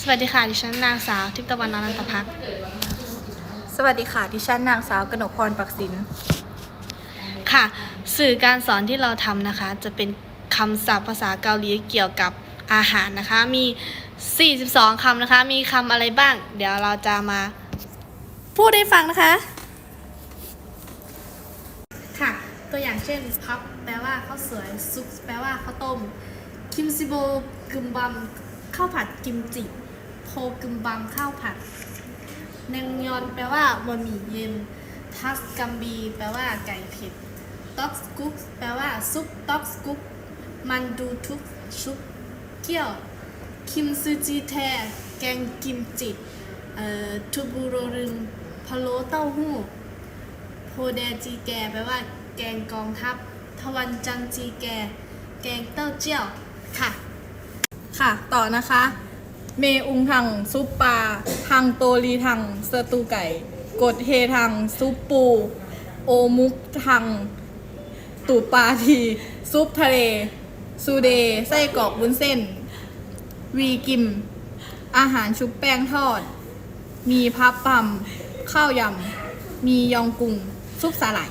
สวัสดีค่ะ ดิฉันนางสาวทิพย์ตะวันอนันตพักษ์สวัสดีค่ะดิฉันนางสาวกนกพรปักศิลป์ค่ะ สื่อการสอนที่เราทำนะคะ จะเป็นคำศัพท์ภาษาเกาหลีเกี่ยวกับอาหารนะคะ มี 42 คำนะคะ มีคำอะไรบ้าง เดี๋ยวเราจะมาพูดให้ฟังนะคะ ค่ะ ตัวอย่างเช่นพับแปลว่าข้าวสวยซุปแปลว่าข้าวต้ม คิมซิโบกึมบัมข้าวผัดกิมจิ โพกึมบัมข้าวผัดแนงยอนแปลว่าบะหมี่เย็น ทัสกัมบี แปลว่าไก่เผ็ดต็อกสกุ๊กแปลว่าซุปต็อกสกุ๊กมันดูทุกชุบเกี๊ยว คิมซูจีแท แกงกิมจิเอ่อทูบูโรรึงพะโล้เต้าหู้โพแดจีแก แปลว่าแกงกองทัพ ทวันจังจีแก แกงเต้าเจี้ยว ค่ะ ค่ะ ต่อนะคะ เมอุงทังซุปปลาทังโตรีทังสตูไก่ กดเฮทังซุปปู โอมุกทังตูปลาที ซุปทะเล ซูเดไส้กรอกวุ้นเส้น วีกิม อาหารชุบแป้งทอด มีพับปัมข้าวยำ มียองกุ้งซุปสาหร่าย